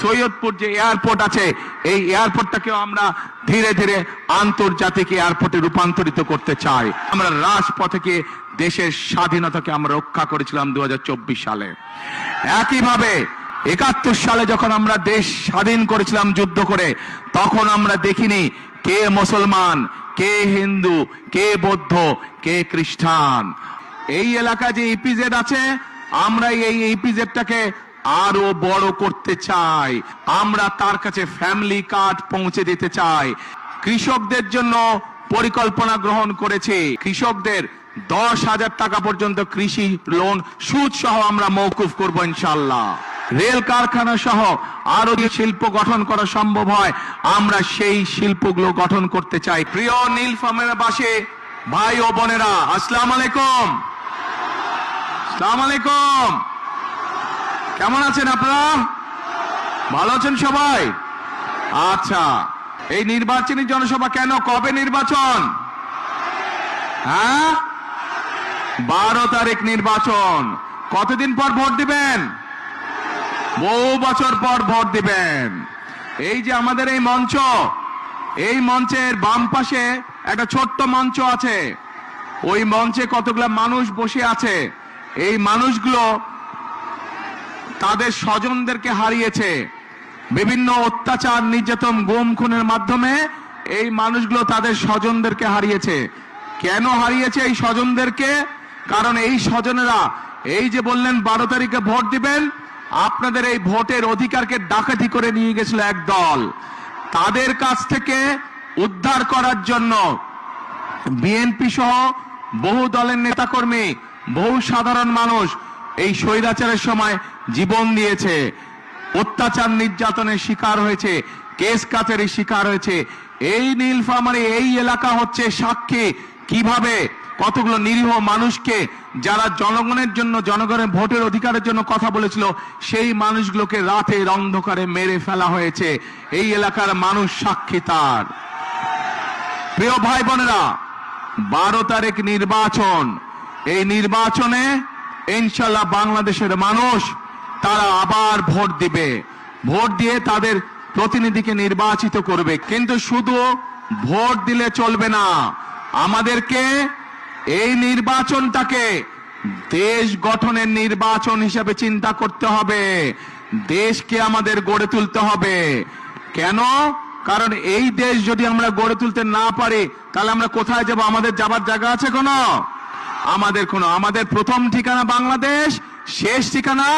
সৈয়দপুর যে এয়ারপোর্ট আছে, এই এয়ারপোর্টটাকেও আমরা ধীরে ধীরে আন্তর্জাতিক এয়ারপোর্টে রূপান্তরিত করতে চাই। আমরা রাজপথে দেশের স্বাধীনতাকে আমরা রক্ষা করেছিলাম দুহাজার চব্বিশ সালে। একইভাবে একাত্তর সালে যখন আমরা দেশ স্বাধীন করেছিলাম যুদ্ধ করে, তখন আমরা দেখিনি কে মুসলমান, কে হিন্দু, কে বৌদ্ধ, কে খ্রিস্টান। এই এলাকায় যে ইপিজেড আছে আমরা এই ইপিজেডটাকে আরও বড় করতে চাই। আমরা তার কাছে ফ্যামিলি কার্ড পৌঁছে দিতে চাই। কৃষকদের জন্য পরিকল্পনা গ্রহণ করেছে। কৃষকদের দশ হাজার টাকা পর্যন্ত কৃষি লোন সুদ সহ আমরা মৌকুফ করব ইনশাল্লাহ রেল কারখানা সহ আরও যে শিল্প গঠন করা সম্ভব হয়, আমরা সেই শিল্পগুলো গঠন করতে চাই। প্রিয় নীলফামের বাসে, ভাই ও বোনেরা, আসসালাম আলাইকুম। আসসালাম আলাইকুম। কেমন আছেন আপনারা? ভালো আছেন সবাই? আচ্ছা এই নির্বাচনী জনসভা কেন? কবে নির্বাচন? হ্যাঁ? বারো তারিখ নির্বাচন। কতদিন পর ভোট দিবেন? বহু বছর পর ভোট দিবেন। এই যে আমাদের এই মঞ্চ, এই মঞ্চের বাম পাশে একটা ছোট্ট মঞ্চ আছে। ওই মঞ্চে কতগুলা মানুষ বসে আছে? এই মানুষগুলো তাদের স্বজনদেরকে হারিয়েছে। বিভিন্ন অত্যাচার, নির্যাতন গুম খুনের মাধ্যমে এই মানুষগুলো তাদের স্বজনদেরকে হারিয়েছে। কেন হারিয়েছে এই স্বজনদেরকে? কারণ এই স্বজনেরা, এই যে বললেন, বারো তারিখে ভোট দিবেন, আপনাদের এই ভোটের অধিকারকে ডাকাতি করে নিয়ে গেছিল এক দল। তাদের কাছ থেকে উদ্ধার করার জন্য বিএনপি সহ বহু দলের নেতাকর্মী, বহু সাধারণ মানুষ এই স্বৈরাচারের সময় জীবন দিয়েছে। অত্যাচার নির্যাতনের শিকার হয়েছে, কেস কাচারের শিকার হয়েছে। এই নীলফামারী, এই এলাকা হচ্ছে সাক্ষী। কীভাবে? কতগুলো নিরীহ মানুষকে যারা জনগণের জন্য, জনগণের ভোটের অধিকারের জন্য কথা বলেছিল, সেই মানুষগুলোকে রাতের অন্ধকারে মেরে ফেলা হয়েছে। এই এলাকার মানুষ সাক্ষী তার। প্রিয় ভাই বোনেরা, বারো তারিখ নির্বাচন। এই নির্বাচনে ইনশাল্লাহ বাংলাদেশের মানুষ, তারা আবার ভোট দিবে। ভোট দিয়ে তাদের প্রতিনিধিকে নির্বাচিত করবে। কিন্তু শুধু ভোট দিলে চলবে না, আমাদেরকে এই নির্বাচনটাকে দেশ গঠনের নির্বাচন হিসেবে চিন্তা করতে হবে। দেশকে আমাদের গড়ে তুলতে হবে। কেন? কারণ এই দেশ যদি আমরা গড়ে তুলতে না পারি, তাহলে আমরা কোথায় যাব? আমাদের যাবার জায়গা আছে কোনো? আমাদের কোনো, আমাদের প্রথম ঠিকানা বাংলাদেশ, শেষ ঠিকানা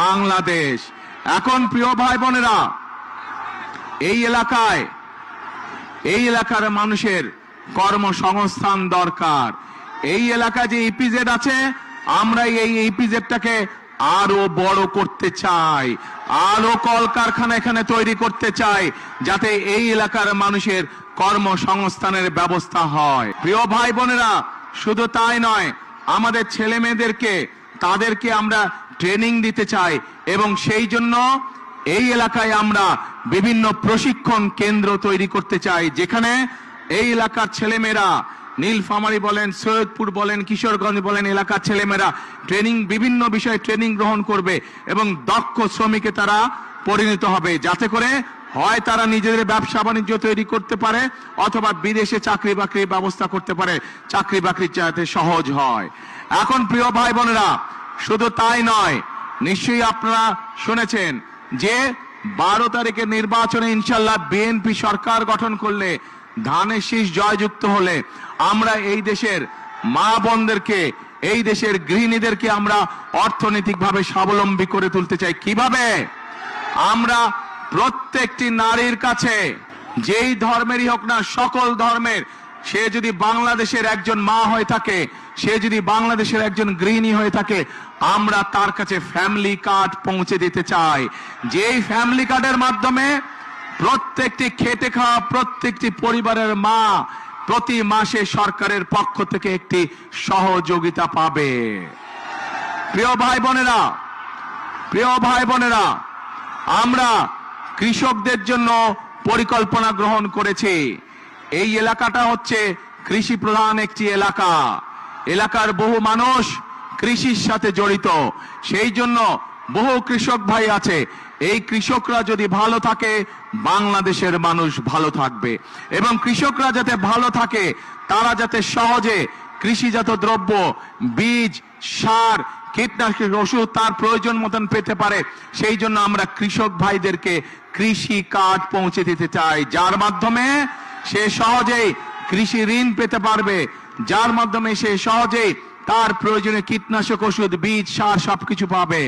বাংলাদেশ। এখন প্রিয় ভাই বোনেরা, এই এলাকায়, এই এলাকার মানুষের কর্মসংস্থান দরকার। এই এলাকায় যে ইপিজেড আছে, আমরা এই ইপিজেডটাকে আরও বড় করতে চাই, আরও কলকারখানা এখানে তৈরি করতে চাই, যাতে এই এলাকার মানুষের কর্মসংস্থানের ব্যবস্থা হয়। প্রিয় ভাই বোনেরা শুধু তাই নয়, আমাদের ছেলে মেয়েদেরকে তাদেরকে আমরা ট্রেনিং দিতে চাই এবং সেই জন্য এই এলাকায় আমরা বিভিন্ন প্রশিক্ষণ কেন্দ্র তৈরি করতে চাই, যেখানে এই এলাকার ছেলেমেয়েরা, নীলফামারী বলেন, সৈয়দপুর বলেন, কিশোরগঞ্জ বলেন, এলাকার ছেলেমেয়েরা ট্রেনিং বিভিন্ন বিষয়ে ট্রেনিং গ্রহণ করবে এবং দক্ষ শ্রমিকে তারা পরিণত হবে, যাতে করে হয় তারা নিজেদের ব্যবসা বাণিজ্য তৈরি করতে পারে, অথবা বিদেশে চাকরি বাকরির ব্যবস্থা করতে পারে। চাকরি বাকরি যাতে সহজ হয়। এখন প্রিয় ভাই বোনেরা, শুধু তাই নয়, নিশ্চয়ই আপনারা শুনেছেন যে বারো তারিখের নির্বাচনে ইনশাল্লাহ বিএনপি সরকার গঠন করলে ধানের শীষ জয়যুক্ত হলে আমরা এই দেশের মা বোনদেরকে, এই দেশের গৃহিণীদেরকে আমরা অর্থনৈতিকভাবে স্বাবলম্বী করে তুলতে চাই। কীভাবে? আমরা প্রত্যেকটি নারীর কাছে, যেই ধর্মেরই হোক না, সকল ধর্মের, সে যদি বাংলাদেশের একজন মা হয়ে থাকে, সে যদি বাংলাদেশের একজন গৃহিণী হয়ে থাকে, আমরা তার কাছে ফ্যামিলি কার্ড পৌঁছে দিতে চাই। যেই ফ্যামিলি কার্ডের মাধ্যমে প্রত্যেকটি খেটে খাওয়া, প্রত্যেকটি পরিবারের মা প্রতি মাসে সরকারের পক্ষ থেকে একটি সহযোগিতা পাবে। প্রিয় ভাই বোনেরা, প্রিয় ভাই বোনেরা, আমরা কৃষকদের জন্য পরিকল্পনা গ্রহণ করেছে। এই এলাকাটা হচ্ছে কৃষি প্রধান একটি এলাকা। এলাকার বহু মানুষ কৃষির সাথে জড়িত। সেই জন্য বহু কৃষক ভাই আছে। এই কৃষকরা যদি ভালো থাকে, বাংলাদেশের মানুষ ভালো থাকবে। এবং কৃষকরা যাতে ভালো থাকে, তারা যাতে সহজে কৃষিজাত দ্রব্য, বীজ, সার কীটনাশক ওষুধ তার প্রয়োজন মতন পেতে পারে। সেই জন্য আমরা কৃষক ভাইদেরকে কৃষি কার্ড পৌঁছে দিতে চাই। যার মাধ্যমে সে সহজেই কৃষি ঋণ পেতে পারবে। যার মাধ্যমে সে সহজেই তার প্রয়োজনে কীটনাশক ওষুধ, বীজ, সার সবকিছু পাবে।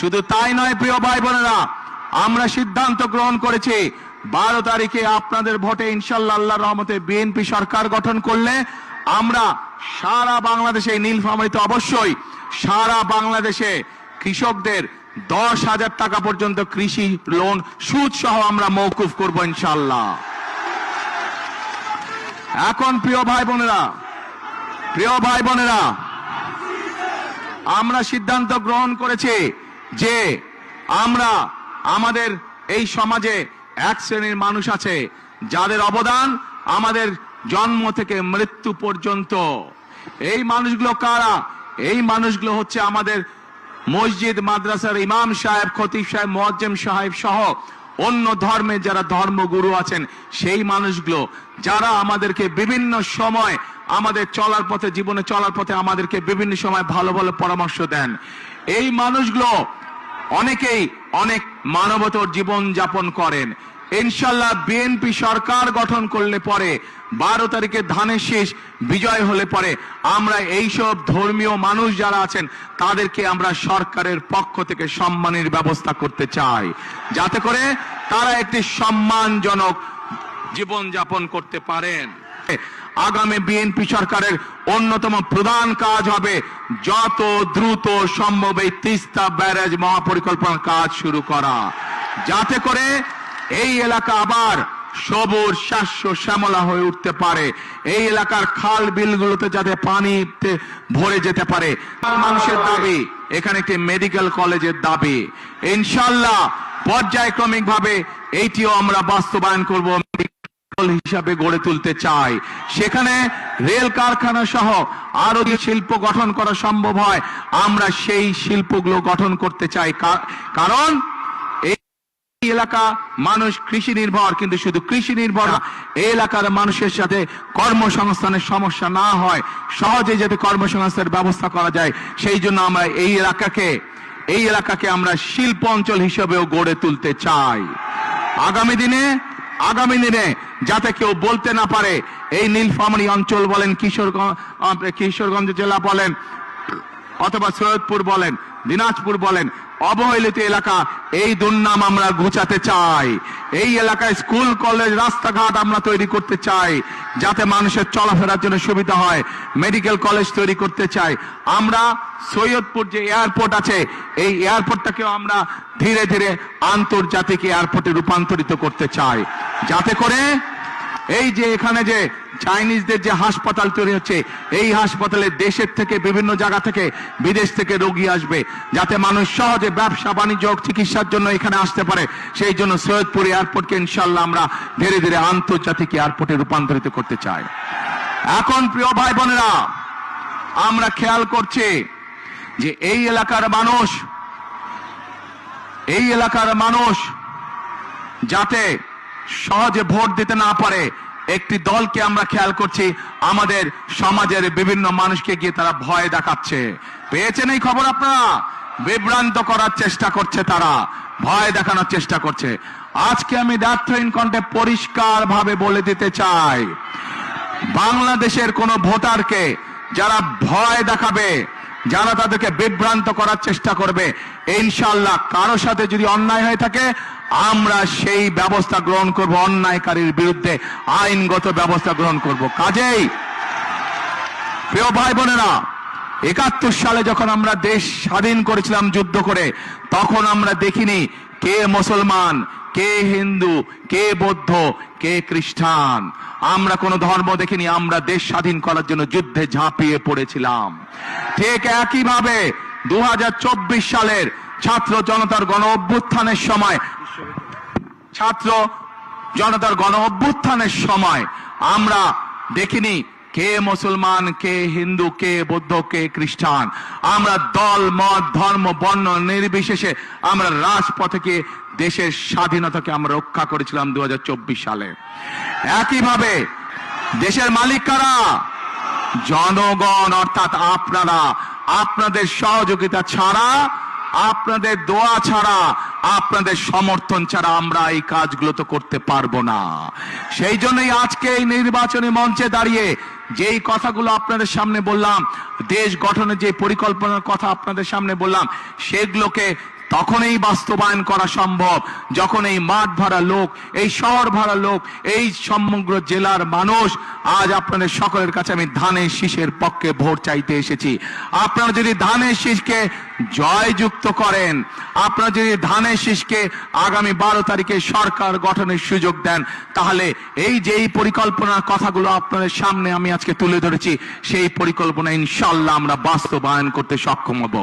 শুধু তাই নয়, প্রিয় ভাই বোনেরা আমরা সিদ্ধান্ত গ্রহণ করেছি, বারো তারিখে আপনাদের ভোটে ইনশাল্লাহ আল্লাহ রহমতে বিএনপি সরকার গঠন করলে আমরা সারা বাংলাদেশে এই নীলফামারীতে অবশ্যই সারা বাংলাদেশে কৃষকদের দশ হাজার টাকা পর্যন্ত কৃষি লোন, সুদ সহ আমরা মৌকুফ করব ইনশাল্লাহ এখন প্রিয় ভাই বোনেরা, প্রিয় ভাই বোনেরা, আমরা সিদ্ধান্ত গ্রহণ করেছি যে আমরা আমাদের এই সমাজে এক শ্রেণির মানুষ আছে, যাদের অবদান আমাদের জন্ম থেকে মৃত্যু পর্যন্ত। এই মানুষগুলো কারা? এই মানুষগুলো হচ্ছে আমাদের মসজিদ মাদ্রাসার ইমাম সাহেব, খতিব সাহেব, মোয়াজ্জেম সাহেব সহ অন্য ধর্মের যারা ধর্মগুরু আছেন, সেই মানুষগুলো, যারা আমাদেরকে বিভিন্ন সময় আমাদের চলার পথে, জীবনে চলার পথে আমাদেরকে বিভিন্ন সময় ভালো ভালো পরামর্শ দেন। এই মানুষগুলো অনেকেই অনেক মানবতর জীবন যাপন করেন। ইনশাল্লাহ বিএনপি সরকার গঠন করলে পরে বারো তারিখে ধানের শেষ বিজয় হলে পরে আমরা এইসব ধর্মীয় মানুষ যারা আছেন, তাদেরকে আমরা সরকারের পক্ষ থেকে সম্মানের ব্যবস্থা করতে চাই। যাতে করে তারা একটি সম্মানজনক জীবন যাপন করতে পারেন। আগামী বিএনপি সরকারের অন্যতম প্রধান কাজ হবে যত দ্রুত সম্ভব এই তিস্তা ব্যারেজ মহাপরিকল্পনার কাজ শুরু করা। যাতে করে এই এলাকা আবার সবুজ শাস্য, শ্যামলা হয়ে উঠতে পারে। এই এলাকার খাল বিলগুলোতে যাতে পানিতে ভরে যেতে পারে। মানুষের দাবি, এখানে একটি মেডিকেল কলেজের দাবি। ইনশাল্লাহ পর্যায়ক্রমিক ভাবে এইটিও আমরা বাস্তবায়ন করব হিসাবে গড়ে তুলতে চাই। সেখানে রেল কারখানা সহ আরও যে শিল্প গঠন করা সম্ভব হয়, আমরা সেই শিল্পগুলো গঠন করতে চাই। কারণ এলাকা মানুষ কৃষি নির্ভর, কিন্তু শুধু কৃষি নির্ভর এই এলাকার মানুষের সাথে কর্মসংস্থানের সমস্যা না হয় সহজে যাতে কর্মসংস্থানের ব্যবস্থা করা যায়। সেই জন্য আমরা এই এলাকাকে এই এলাকাকে আমরা শিল্প অঞ্চল হিসেবেও গড়ে তুলতে চাই। আগামী দিনে আগামী দিনে যাতে কেউ বলতে না পারে, এই নীলফামারী অঞ্চল বলেন, কিশোরগঞ্জ কিশোরগঞ্জ জেলা বলেন, অথবা সৈয়দপুর বলেন দিনাজপুর বলেন, অবহেলিত এলাকা, এই দুর্নাম আমরা ঘুচাতে চাই। এই এলাকায় স্কুল, কলেজ, রাস্তাঘাট আমরা তৈরি করতে চাই, যাতে মানুষের চলাফেরার জন্য সুবিধা হয়। মেডিকেল কলেজ তৈরি করতে চাই। আমরা সৈয়দপুর যে এয়ারপোর্ট আছে, এই এয়ারপোর্টটাকেও আমরা ধীরে ধীরে আন্তর্জাতিক এয়ারপোর্টে রূপান্তরিত করতে চাই। যাতে করে এই যে এখানে যে চাইনিজদের যে হাসপাতাল তৈরি হচ্ছে, এই হাসপাতালে দেশের থেকে বিভিন্ন জায়গা থেকে বিদেশ থেকে রোগী আসবে, যাতে মানুষ সহজে ব্যবসা, বাণিজ্য চিকিৎসার জন্য এখানে আসতে পারে। সেই জন্য সৈয়দপুর এয়ারপোর্টকে ইনশাল্লাহ আমরা ধীরে ধীরে আন্তর্জাতিক এয়ারপোর্টে রূপান্তরিত করতে চাই। এখন প্রিয় ভাই বোনেরা, আমরা খেয়াল করছি যে এই এলাকার মানুষ, এই এলাকার মানুষ যাতে সহজে ভোট দিতে না পারে, একটি দলকে আমরা খেয়াল করছি, আমাদের সমাজের বিভিন্ন মানুষকে গিয়ে তারা ভয় দেখাচ্ছে। পেয়েছেন এই খবর আপনারা? বিভ্রান্ত করার চেষ্টা করছে তারা, ভয় দেখানোর চেষ্টা করছে। আজকে আমি দার্থহীন কণ্ঠে পরিষ্কার ভাবে বলে দিতে চাই, বাংলাদেশের কোন ভোটারকে যারা ভয় দেখাবে, যারা তাদেরকে বিভ্রান্ত করার চেষ্টা করবে ইনশাল্লাহ কারও সাথে যদি অন্যায় হয়ে থাকে আমরা সেই ব্যবস্থা গ্রহণ করব, অন্যায়কারীর বিরুদ্ধে আইনগত ব্যবস্থা গ্রহণ করব। কাজেই, প্রিয় ভাই বোনেরা, একাত্তর সালে যখন আমরা দেশ স্বাধীন করেছিলাম যুদ্ধ করে, তখন আমরা দেখিনি কে মুসলমান, কে হিন্দু, কে বৌদ্ধ, কে খ্রিস্টান। আমরা কোন ধর্ম দেখিনি, আমরা দেশ স্বাধীন করার জন্য যুদ্ধে ঝাঁপিয়ে পড়েছিলাম। ঠিক একইভাবে দু সালের ছাত্র জনতার গণ অভ্যুত্থানের সময় ছাত্র জনতার গণ অভ্যুত্থানের সময় আমরা দেখিনি কে মুসলমান, কে হিন্দু, কে বৌদ্ধ, কে খ্রিস্টান। আমরা দল, মত, ধর্ম, বর্ণ নির্বিশেষে আমরা রাজপথে দেশের স্বাধীনতাকে আমরা রক্ষা করেছিলাম দু হাজার চব্বিশ সালে। একইভাবে দেশের মালিক কারা? জনগণ, অর্থাৎ আপনারা। আপনাদের সহযোগিতা ছাড়া, আপনাদের দোয়া ছাড়া আপনাদের সমর্থন ছাড়া আমরা এই কাজগুলো তো করতে পারব না। সেই জন্যই আজকে এই নির্বাচনী মঞ্চে দাঁড়িয়ে যেই কথাগুলো আপনাদের সামনে বললাম, দেশ গঠনের যে পরিকল্পনার কথা আপনাদের সামনে বললাম, সেগুলোকে তখনই বাস্তবায়ন করা সম্ভব। যখন এই মাঠ ভরা লোক, এই শহর ভরা লোক, এই সমগ্র জেলার মানুষ, আজ আপনাদের সকলের কাছে আমি ধানের শীষের পক্ষে ভোট চাইতে এসেছি। আপনারা যদি ধানের শীষকে জয়যুক্ত করেন, আপনারা যদি ধানের শীষকে আগামী বারো তারিখে সরকার গঠনের সুযোগ দেন, তাহলে এই যে এই পরিকল্পনার কথাগুলো আপনাদের সামনে আমি আজকে তুলে ধরেছি, সেই পরিকল্পনা ইনশাল্লাহ আমরা বাস্তবায়ন করতে সক্ষম হব।